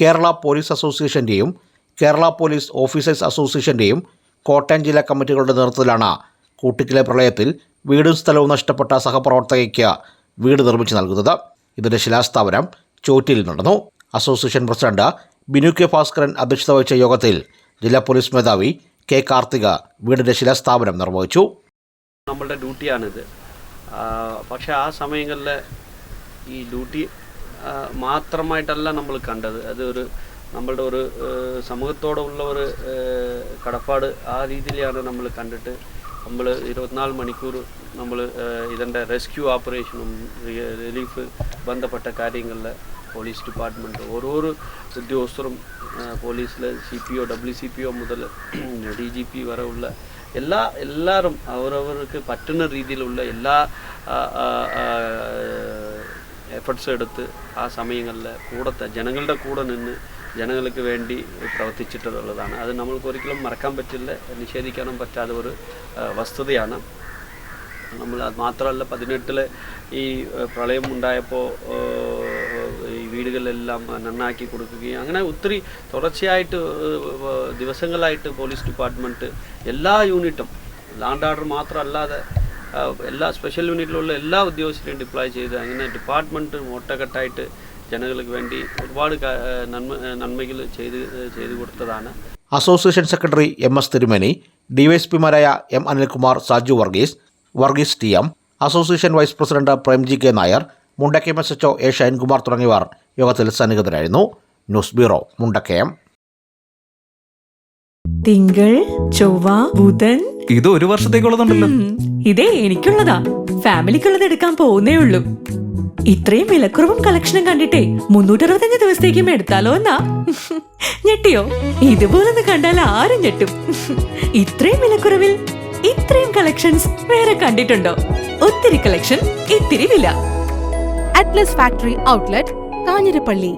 Kerala police അസോസിയേഷന്റെയും Kerala police officers അസോസിയേഷന്റെയും കോട്ടയം ജില്ലാ കമ്മിറ്റികളുടെ നേതൃത്വത്തിലാണ് കൂട്ടിക്കിലെ പ്രളയത്തിൽ വീടും സ്ഥലവും നഷ്ടപ്പെട്ട സഹപ്രവർത്തകയ്ക്ക് വീട് നിർമ്മിച്ചു നൽകുന്നത്. ഇതിന്റെ ശിലാസ്ഥാപനം ചോറ്റിയിൽ നടന്നു. Association president Binu K Bhaskaran അധ്യക്ഷത വഹിച്ച യോഗത്തിൽ ജില്ലാ പോലീസ് മേധാവി കെ കാർത്തിക വീടിന്റെ ശിലാസ്ഥാപനം നിർവഹിച്ചു. നമ്മളുടെ ഡ്യൂട്ടിയാണിത്. പക്ഷേ ആ സമയങ്ങളിൽ ഈ ഡ്യൂട്ടി മാത്രമായിട്ടല്ല നമ്മൾ കണ്ടത് അത് ഒരു നമ്മളുടെ ഒരു ഏഹ്, സമൂഹത്തോടുള്ള ഒരു ഏഹ്, കടപ്പാട് ആ രീതിയിലാണ് നമ്മൾ കണ്ടിട്ട് നമ്മൾ ഇരുപത്തിനാല് മണിക്കൂർ നമ്മൾ ഇതിൻ്റെ റെസ്ക്യൂ ഓപ്പറേഷനും റിലീഫ് ബന്ധപ്പെട്ട കാര്യങ്ങളിൽ പോലീസ് ഡിപ്പാർട്ട്മെൻറ്റ് ഓരോരോ ഉദ്യോഗസ്ഥരും പോലീസിലെ C P O W C P O മുതൽ ഡി ജി പി വരെ ഉള്ള എല്ലാ എല്ലാവരും അവരവർക്ക് പറ്റുന്ന രീതിയിലുള്ള എല്ലാ എഫർട്ട്സ് എടുത്ത് ആ സമയങ്ങളിൽ കൂടെ ജനങ്ങളുടെ കൂടെ നിന്ന് ജനങ്ങൾക്ക് വേണ്ടി പ്രവർത്തിച്ചിട്ടുള്ളതാണ്. അത് നമ്മൾക്ക് ഒരിക്കലും മറക്കാൻ പറ്റില്ല നിഷേധിക്കാനും പറ്റാത്ത ഒരു വസ്തുതയാണ്. നമ്മൾ അത് മാത്രമല്ല പതിനെട്ടിൽ ഈ പ്രളയം ഉണ്ടായപ്പോൾ ഈ വീടുകളെല്ലാം നന്നാക്കി കൊടുക്കുകയും അങ്ങനെ ഒത്തിരി തുടർച്ചയായിട്ട് ദിവസങ്ങളായിട്ട് പോലീസ് ഡിപ്പാർട്ട്മെന്റ് എല്ലാ യൂണിറ്റും ലാൻഡ് ഓർഡർ മാത്രമല്ലാതെ എല്ലാ സ്പെഷ്യൽ യൂണിറ്റിലുള്ള എല്ലാ ഉദ്യോഗസ്ഥരെയും ഡിപ്ലോയ് ചെയ്ത് അങ്ങനെ ഡിപ്പാർട്ട്മെന്റ് ഒട്ടക്കെട്ടായിട്ട് ജനങ്ങൾക്ക് വേണ്ടി ഒരുപാട് നന്മ നന്മകൾ ചെയ്ത് ചെയ്തു കൊടുത്തതാണ്. Association secretary M S Thirumeni ഡിവൈഎസ്പിമാരായ M Anilkumar Saju Varghese Varghese T M association vice president Premji K Nair Mundakayam S H O A Shinekumar തുടങ്ങിയവർ യോഗത്തിൽ സന്നിഹിതരായിരുന്നു. News bureau Mundakayam. തിങ്കൾ ചൊവ്വ ബുധൻ. ഇത് ഒരു വർഷത്തേക്കുള്ളതുണ്ടല്ലോ. ഇതേ എനിക്കുള്ളതാ. ഫാമിലിക്കുള്ളത് എടുക്കാൻ പോകുന്നേ ഉള്ളൂ. ഇത്രയും വിലക്കുറവും കളക്ഷനും കണ്ടിട്ടേ മുന്നൂറ്ററുപത്തഞ്ച് ദിവസത്തേക്കും എടുത്താലോ എന്നാ? ഞെട്ടിയോ? ഇതുപോലൊന്ന് കണ്ടാൽ ആരും ഞെട്ടും. ഇത്രയും വിലക്കുറവിൽ ഇത്രയും കളക്ഷൻസ് വേറെ കണ്ടിട്ടുണ്ടോ? ഒത്തിരി കളക്ഷൻ ഇത്തിരി വില. Atlas factory outlet Kanjirappally.